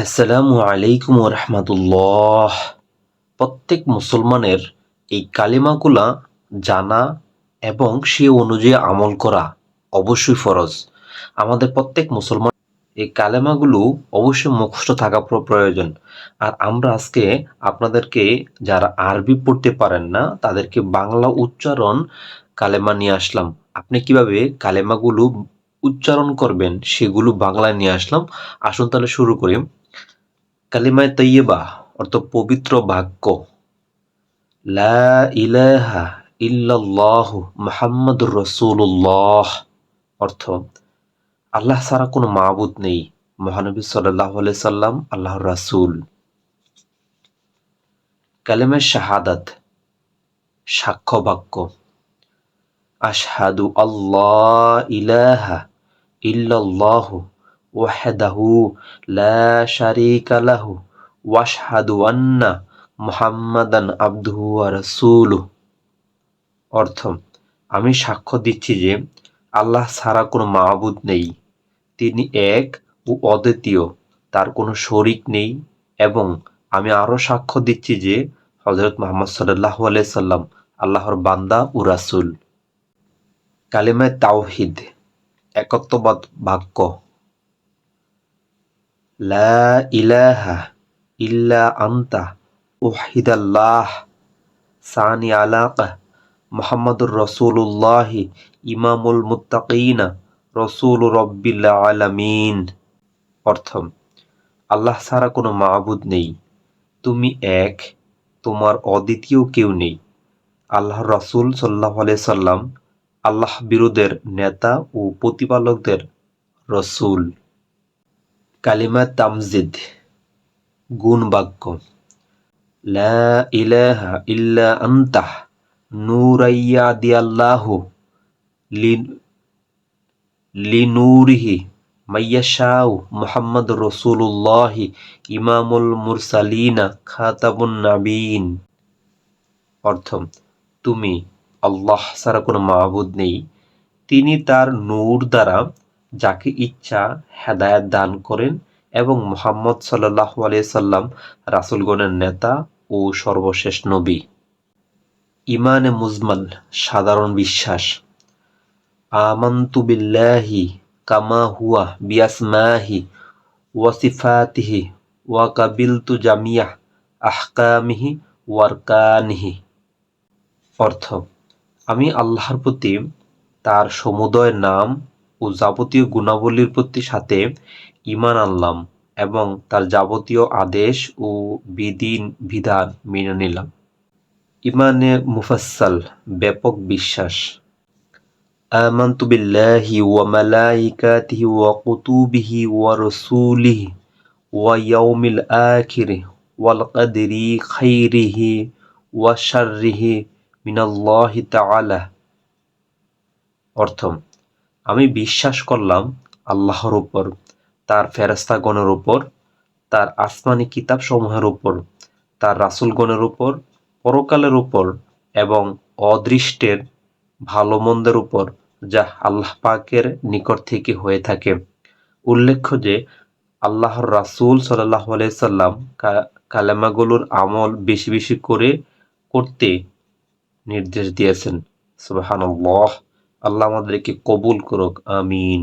আসসালামু আলাইকুম রহমতুল্লাহ। প্রত্যেক মুসলমানের এই কালিমাগুলা জানা এবং সে অনুযায়ী আমল করা অবশ্যই ফরজ। আমাদের প্রত্যেক মুসলমান এই কালেমাগুলো অবশ্যই মুখস্থ থাকা প্রয়োজন। আর আমরা আজকে আপনাদেরকে যারা আরবি পড়তে পারেন না, তাদেরকে বাংলা উচ্চারণ কালেমা নিয়ে আসলাম। আপনি কীভাবে কালেমাগুলো উচ্চারণ করবেন, সেগুলো বাংলায় নিয়ে আসলাম। আসুন তাহলে শুরু করি। কালিমায় তৈয়বা অর্থ পবিত্র বাক্য লা ইলাহা ইল্লাল্লাহ মুহাম্মাদুর রাসূলুল্লাহ, অর্থ আল্লাহ ছাড়া কোনো মাবুদ নেই, মহানবী আলাইহি সাল্লাম, আল্লাহর রাসূল। কালিমায় শাহাদাত সাক্ষ্য বাক্য আশহাদু আল্লাহ ইলাহা ইল্লাল্লাহ ওয়াহদাহু লা শারীকা লাহু ওয়াশহাদু আন্না মুহাম্মাদান আবদুহু ওয়া অর্থ, আমি সাক্ষ্য দিচ্ছি যে আল্লাহ ছাড়া কোনো মাহবুদ নেই। তিনি এক ও অদ্বিতীয়, তার কোনো শরিক নেই এবং আমি আরও সাক্ষ্য দিচ্ছি যে হজরত মোহাম্মদ সাল্লাহ সাল্লাম আল্লাহর বান্দা ও রাসূল। কালিমায় তাওহিদ। একত্ববাদ বাক্য লা ইলাহা ইল্লা আন্তা ওয়াহিদাল্লাহ সানি আলাকা মোহাম্মদুর রসুল্লাহি ইমামুল মুত্তাকিনা রসুল রব্বিল আলামিন। অর্থ আল্লাহ ছাড়া কোনো মাবুদ নেই। তুমি এক, তোমার অদ্বিতীয় কেউ নেই। আল্লাহ রসুল সাল্লাহ সাল্লাম আল্লাহ বিরোধের নেতা ও প্রতিপালকদের রসুল। কালিমা তামজিদ, গুণ বাক্য। লা ইলাহা ইল্লা আন্তাহ নূরাইয়া দিয়াল্লাহু লিনুরিহি মাইয়াশাউ মুহাম্মদ রসুল্লাহি ইমামুল মুরসালিনা খাতাবুন নাবিন অর্থ, তুমি আল্লাহ ছাড়া কোনো মাহবুদ নেই। তিনি তার নূর দ্বারা যাকে ইচ্ছা, হেদায়াত দান করেন এবং মোহাম্মদ সাল্লাহ সাল্লাম রাসুলগণের নেতা ও সর্বশেষ নবী। ইমানে মুজমাল, সাধারণ বিশ্বাস। আমান্তু বিল্লাহি কামা হুয়া বিয়াসমাহি ওয়াসিফাতিহি ওয়া কাবিলতু জামিয়া আহকামিহি ওয়ারকানিহি। অর্থ আমি আল্লাহর প্রতি তার সমুদয় নাম ও যাবতীয় গুণাবলীর প্রতি সাথে ইমান আনলাম এবং তার যাবতীয় আদেশ ও বিধি বিধান মেনে নিলাম ইমানে মুফাসসাল ব্যাপক বিশ্বাস آمنت بالله وملائكته وكتبه ورسوله ويوم الآخر والقدر خيره وشره মিনাল্লাহি তালা অর্থ, আমি বিশ্বাস করলাম আল্লাহর ওপর তার ফেরাস্তাগণের ওপর তার আসমানি কিতাবসমূহের ওপর তার রাসুলগণের ওপর পরকালের ওপর এবং অদৃষ্টের ভালো মন্দের উপর, যা আল্লাহ পাকের নিকট থেকে হয়ে থাকে। উল্লেখ্য যে, আল্লাহর রাসুল সাল্লাহ আলাইসাল্লাম কালেমাগুলোর আমল বেশি বেশি করে করতে নির্দেশ দিয়েছেন। সুবাহান আল্লাহ আমাদেরকে কবুল করুক আমিন।